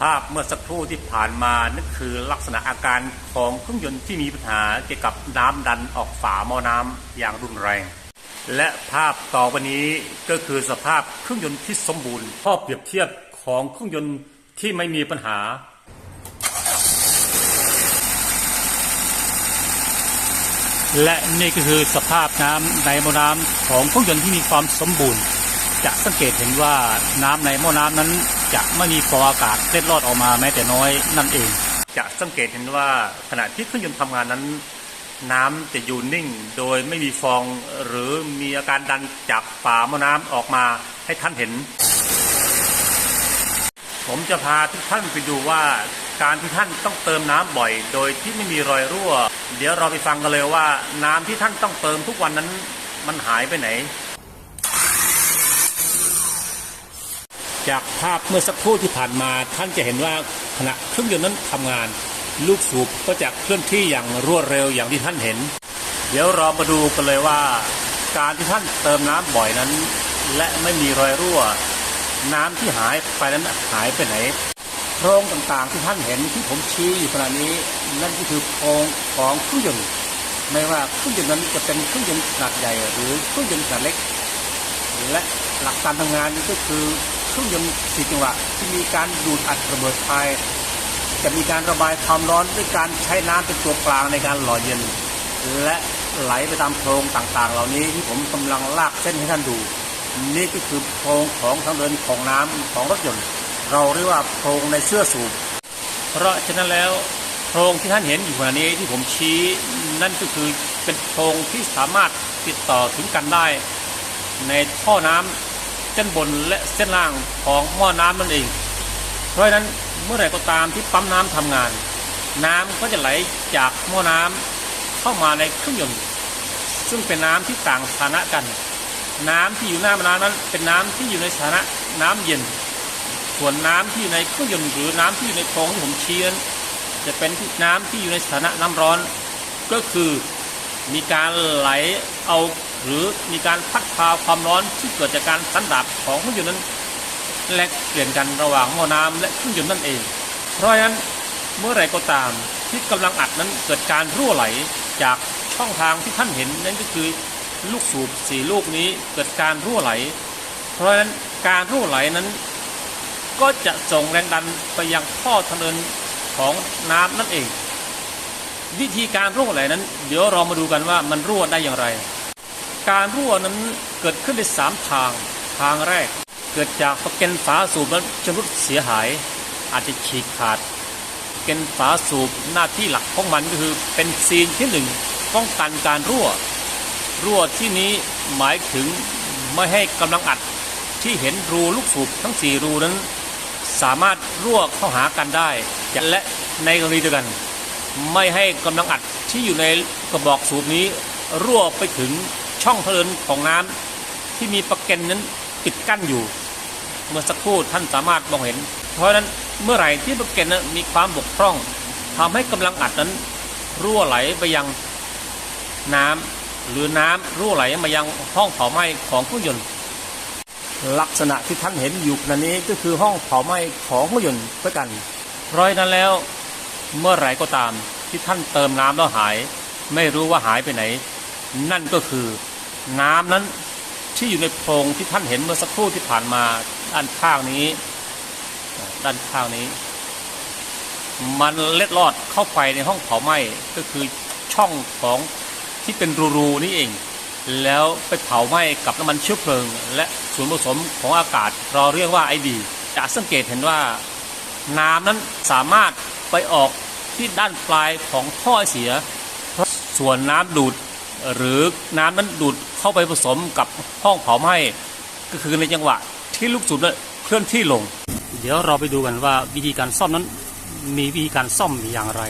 ภาพเมื่อสักครู่ที่ผ่านมานั่นคือลักษณะอาการของเครื่องยนต์ที่มีปัญหาเกี่ยวกับน้ำดันออกฝาหม้อน้ำอย่างรุนแรง และภาพต่อไปนี้ก็คือสภาพเครื่องยนต์ที่สมบูรณ์ข้อเปรียบเทียบของเครื่องยนต์ที่ไม่มีปัญหาและนี่ก็คือสภาพน้ำในหม้อน้ำของเครื่องยนต์ที่มีความสมบูรณ์ จะสังเกตเห็นว่าน้ำในหม้อน้ำนั้น จะไม่มีฟองอากาศเล็ดลอดออกมาแม้แต่น้อยนั่นเอง จะสังเกตเห็นว่าขณะที่เครื่องยนต์ทำงานนั้น น้ำจะอยู่นิ่ง โดยไม่มีฟองหรือมีอาการดันจากฝาหม้อน้ำออกมาให้ท่านเห็น ผมจะพาทุกท่านไปดูว่าการที่ท่านต้องเติมน้ำบ่อย โดยที่ไม่มีรอยรั่ว เดี๋ยวเราไปฟังกันเลยว่า น้ำที่ท่านต้องเติมทุกวันนั้นมันหายไปไหน จากภาพเมื่อสักครู่ที่ผ่านมาท่านจะเห็นว่าขณะเครื่องยนต์นั้นทำงาน ลูกสูบก็จะเคลื่อนที่อย่างรวดเร็วอย่างที่ท่านเห็น เดี๋ยวเรามาดูกันเลยว่า การที่ท่านเติมน้ำบ่อยนั้น และไม่มีรอยรั่ว น้ำที่หายไปนั้นหายไปไหนโพรงต่างๆที่ท่านเห็นที่ผมชี้อยู่ขณะนี้ นั่นก็คือโพรงของเครื่องยนต์ไม่ว่าเครื่องยนต์นั้นจะเป็นเครื่องยนต์ขนาดใหญ่ หรือเครื่องยนต์ขนาดเล็ก และหลักการทำงานนี่ก็คือ เครื่องยนต์สี่จังหวะที่มีการดูดอัดระเบิดไฟจะมีการระบายความร้อนด้วยการใช้น้ำเป็นตัวกลางในการหล่อเย็น และไหลไปตามโพรงต่างๆ เหล่านี้ที่ผมกำลังลากเส้นให้ท่านดู นี่ก็คือโพรงของทางเดินของน้ำของรถยนต์ เราเรียกว่าโพรงในเสื้อสูบเพราะฉะนั้นแล้วโพรงที่ท่านเห็นอยู่ขณะนี้ที่ผมชี้นั่นก็คือเป็นโพรงที่สามารถติดต่อถึงกันได้ ในท่อน้ำ เส้นบนและเส้นล่างของหม้อน้ำนั่นเอง เพราะฉะนั้นเมื่อไหร่ก็ตามที่ปั๊มน้ำทำงาน น้ำก็จะไหลจากหม้อน้ำเข้ามาในเครื่องยนต์ซึ่งเป็นน้ำที่ต่างสถานะกัน น้ำที่อยู่หน้าหม้อน้ำนั้นเป็นน้ำที่อยู่ในสถานะน้ำเย็น ส่วนน้ำที่อยู่ในเครื่องยนต์หรือน้ำที่อยู่ในโพรงที่ผมเชี้นั้นจะเป็นน้ำที่อยู่ในสถานะน้ำร้อน ก็คือมีการไหล เอาหรือมีการพัดพาความร้อนที่เกิดจากการสันดาบของเครื่องยนต์นั้นแลกเปลี่ยนกันระหว่างหม้อน้ำและเครื่องยนต์นั่นเอง เพราะฉะนั้นเมื่อไรก็ตามที่กำลังอัดนั้นเกิดการรั่วไหลจากช่องทางที่ท่านเห็นนั่นก็คือลูกสูบสี่ลูกนี้เกิดการรั่วไหล เพราะฉะนั้นการรั่วไหลนั้น ก็จะส่งแรงดันไปยังท่อทางเดินของน้ำนั่นเอง วิธีการรั่วไหลนั้น เดี๋ยวเรามาดูกันว่ามันรั่วได้อย่างไร การรั่วนั้นเกิดขึ้นในสามทาง ทางแรก เกิดจากประก็นฝาสูบนั้นชำรุดเสียหาย อาจจะฉีกขาดประเก็นฝาสูบหน้าที่หลักของมันก็คือเป็นซีนที่หนึ่งป้องกันการรั่ว รั่วที่นี้หมายถึงไม่ให้กำลังอัดที่เห็นรูลูกสูบทั้งสี่รูนั้น สามารถรั่วเข้าหากันได้และในกรณีเดียวกัน ไม่ให้กำลังอัดที่อยู่ในกระบอกสูบนี้รั่วไปถึง ช่องทะเลนของน้ำที่มีประเก็นนั้นปิดกั้นอยู่ เมื่อสักครู่ท่านสามารถมองเห็น เพราะฉะนั้นเมื่อไหร่ที่ประเก็นนั้นมีความบกพร่องทำให้กำลังอัดนั้นรั่วไหลไปยังน้ำหรือน้ำรั่วไหลมายังห้องเผาไหม้ของเครื่องยนต์ลักษณะที่ท่านเห็นอยู่ขณะนี้ก็คือห้องเผาไหม้ของเครื่องยนต์ด้วยกัน เพราะฉะนั้นแล้วเมื่อไหร่ก็ตามที่ท่านเติมน้ำแล้วหาย ไม่รู้ว่าหายไปไหน นั่นก็คือ น้ำนั้นที่อยู่ในโพรงที่ท่านเห็นเมื่อสักครู่ที่ผ่านมาด้านข้างนี้ ด้านข้างนี้ มันเล็ดลอดเข้าไปในห้องเผาไหม้ก็คือช่องของที่เป็นรูๆนี่เอง แล้วไปเผาไหม้กับน้ำมันเชื้อเพลิง และส่วนผสมของอากาศเราเรียกว่าไอดีจะสังเกตเห็นว่าน้ำนั้นสามารถไปออกที่ด้านปลายของท่อไอเสีย ส่วนน้ำดูด หรือน้ำนั้นดูดเข้าไปผสมกับห้องเผาไหม้ก็คือในจังหวะที่ลูกสูบนั้นเคลื่อนที่ลง เดี๋ยวเราไปดูกันว่าวิธีการซ่อมนั้นมีวิธีการซ่อมอย่างไร